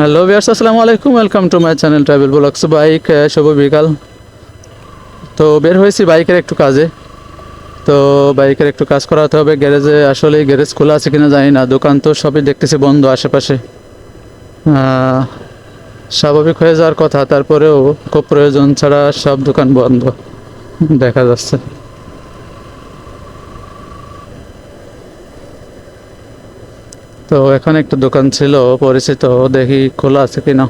Hello viewers আসসালামু আলাইকুম। Welcome to my channel travel blogs bike শুভ বিকাল। তো বের হয়েছি বাইকের একটু কাজে। তো বাইকের একটু কাজ করাতে হবে। গ্যারেজে আসলে গ্যারেজ খোলা আছে কিনা জানি না। দোকান তো সবই দেখতেছি বন্ধ আশেপাশে। স্বাভাবিক হয়ে যাওয়ার কথা। তারপরেও খুব প্রয়োজন ছাড়া সব দোকান বন্ধ। দেখা যাচ্ছে। তো এখানে একটা দোকান ছিল, পরিচিত, দেখি খোলা আছে কিনা।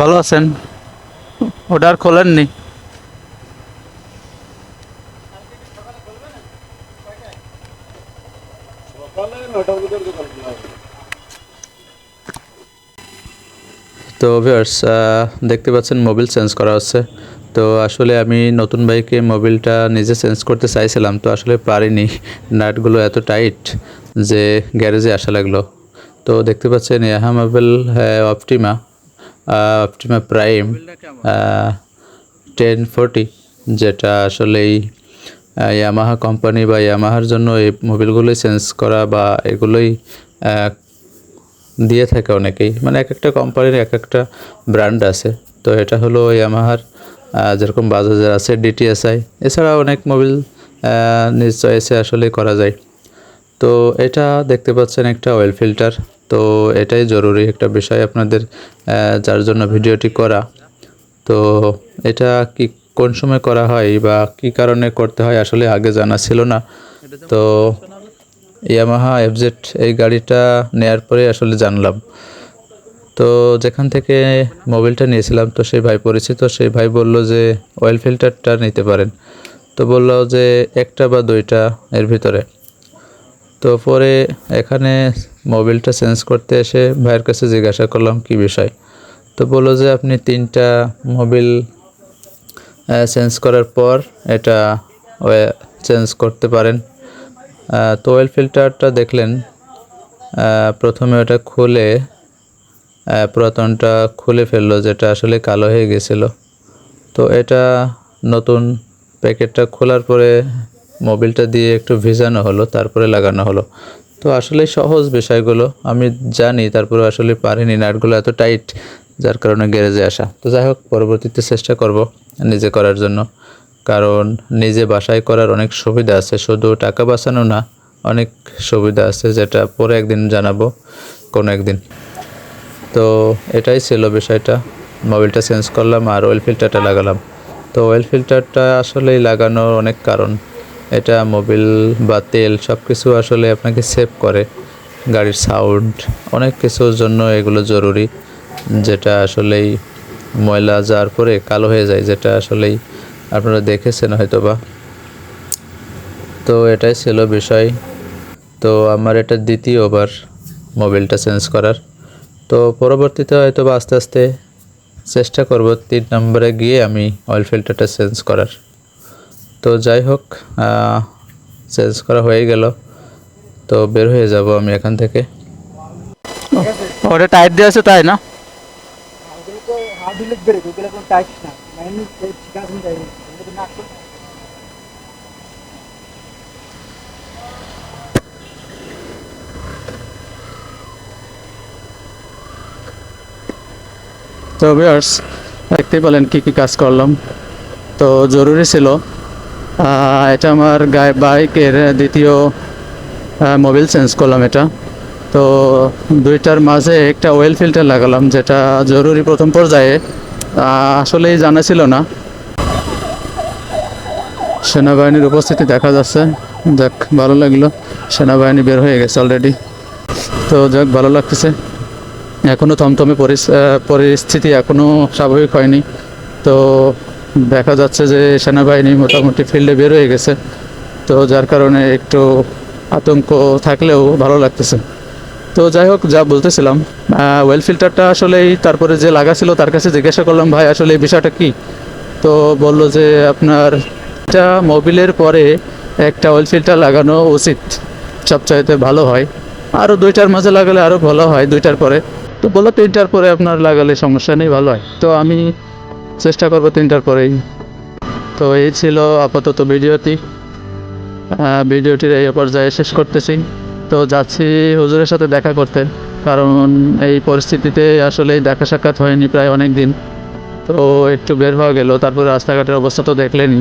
ভালো আছেন? আর খোলেননি? তো ভিউয়ার্স দেখতে পাচ্ছেন মোবিল চেঞ্জ করা হচ্ছে। তো আসলে আমি নতুন বাইকে মোবিলটা নিজে চেঞ্জ করতে চাইছিলাম, তো আসলে পারিনি। নাটগুলো এত টাইট যে গ্যারেজে আসা লাগল। তো দেখতে পাচ্ছেন, Yamaha Mobil optima optima prime ten forty যেটা আসলেই ইয়ামাহা কোম্পানি বা ইয়ামাহার জন্য এই মোবিলগুলোই চেঞ্জ করা বা এগুলোই দিয়ে থাকে অনেকেই। মানে এক একটা কোম্পানির এক একটা ব্র্যান্ড আছে। তো এটা হলো ইয়ামাহার যেরকম বাজাজের আছে ডিটিএসআই এছাড়া অনেক মোবিল নিজ চয়েসে আসলে করা যায়। তো এটা দেখতে পাচ্ছেন একটা অয়েল ফিল্টার তো এটাই জরুরি একটা বিষয় আপনাদের যার জন্য ভিডিওটি করা। তো এটা কি, কোন সময় করা হয় বা কি কারণে করতে হয় আসলে আগে জানা ছিল না। তো ইয়ামাহা এফজেড এই গাড়িটা নেয়ার পরে আসলে জানলাম। তো যেখান থেকে মোবিলটা নিয়েছিলাম, তো সেই ভাই পরিচিত, সেই ভাই বলল যে অয়েল ফিল্টারটা নিতে পারেন। তো বলল যে একটা বা দুইটা এর ভিতরে। তো পরে এখানে মোবিলটা চেঞ্জ করতে এসে ভাইয়ের কাছে জিজ্ঞাসা করলাম কি বিষয়। তো বলল যে আপনি তিনটা মোবিল চেঞ্জ করার পর এটা চেঞ্জ করতে পারেন। তো অয়েল ফিল্টারটা দেখলেন প্রথমে ওটা খুলে পুরাতনটা খুলে ফেলল, যেটা আসলে কালো হয়ে গেছিল। তো এটা নতুন প্যাকেটটা খোলার পরে মোবিলটা দিয়ে একটু ভিজানো হলো, তারপরে লাগানো হলো। তো আসলে সহজ বিষয়গুলো, আমি জানি তারপরে আসলে পারিনি, নাটগুলো এত টাইট, যার কারণে গ্যারেজে আসা। তো যাই হোক, পরবর্তীতে চেষ্টা করব নিজে করার জন্য। কারণ নিজে বাসায় করার অনেক সুবিধা আছে, শুধু টাকা বাঁচানো না, অনেক সুবিধা আছে, যেটা পরে একদিন জানাব, কোনো একদিন। তো এটাই ছিল বিষয়টা। মোবিলটা চেঞ্জ করলাম আর অয়েল ফিল্টারটা লাগালাম। তো অয়েল ফিল্টারটা আসলেই লাগানোর অনেক কারণ। এটা মোবিল বা তেল সব কিছু আসলে আপনাকে সেভ করে। গাড়ির সাউন্ড অনেক কিছুর জন্য এগুলো জরুরি। যেটা আসলেই ময়লা যাওয়ার পরে কালো হয়ে যায়, যেটা আসলেই আপনারা দেখেছেন হয়তো বা তো এটাই ছিল বিষয়। তো আমার এটা দ্বিতীয়বার মোবিলটা চেঞ্জ করার। তো পরবর্তীতে হয়তো বা আস্তে আস্তে চেষ্টা করব তিন নম্বরে গিয়ে আমি অয়েল ফিল্টারটা চেঞ্জ করার। তো যাই হোক চেঞ্জ করা হয়ে গেল। তো বের হয়ে যাব আমি এখান থেকে। ওটা টাইট দিয়ে আছে তাই না? ওগুলো তো হার্ড ডিলেট ব্রেক ওগুলো কোনো টাইট না মাইনি ঠিক আছে তাই ওগুলো তো ভিউয়ার্স দেখতেই পেলেন কী কী কাজ করলাম। তো জরুরি ছিল এটা আমার গায়ে বাইকের দ্বিতীয় মোবিল চেঞ্জ করলাম এটা। তো দুইটার মাঝে একটা ওয়েল ফিল্টার লাগালাম, যেটা জরুরি প্রথম পর্যায়ে আসলেই জানা ছিল না। সেনাবাহিনীর উপস্থিতি দেখা যাচ্ছে। যাক, ভালো লাগল। সেনাবাহিনী বের হয়ে গেছে অলরেডি তো যাক, ভালো লাগতেছে। এখনও থমথমে পরিস- পরিস্থিতি এখনও স্বাভাবিক হয়নি। তো দেখা যাচ্ছে যে সেনাবাহিনী মোটামুটি ফিল্ডে বের হয়ে গেছে। তো যার কারণে একটু আতঙ্ক থাকলেও ভালো লাগতেছে। তো যাই হোক, যা বলতেছিলাম ওয়েল ফিল্টারটা আসলেই তারপরে যে লাগা ছিল তার কাছে জিজ্ঞাসা করলাম, ভাই, আসলে এই বিষয়টা কী? তো বলল যে, আপনার এটা মোবিলের পরে একটা ওয়েল ফিল্টার লাগানো উচিত। সবচাইতে ভালো হয়। আরও দুইটার মাঝে লাগালে আরও ভালো হয়, দুইটার পরে। তো বলল তিনটার পরে আপনার লাগালে সমস্যা নেই, ভালো হয়। তো আমি চেষ্টা করব তিনটার পরেই। তো এই ছিল আপাতত ভিডিওটি। ভিডিওটির এই পর্যায়ে শেষ করতেছি। তো যাচ্ছি হুজুরের সাথে দেখা করতে, কারণ এই পরিস্থিতিতে আসলে দেখা সাক্ষাৎ হয়নি প্রায় অনেক দিন তো একটু বের হওয়া গেল, তারপর রাস্তাঘাটের অবস্থা তো দেখলেনি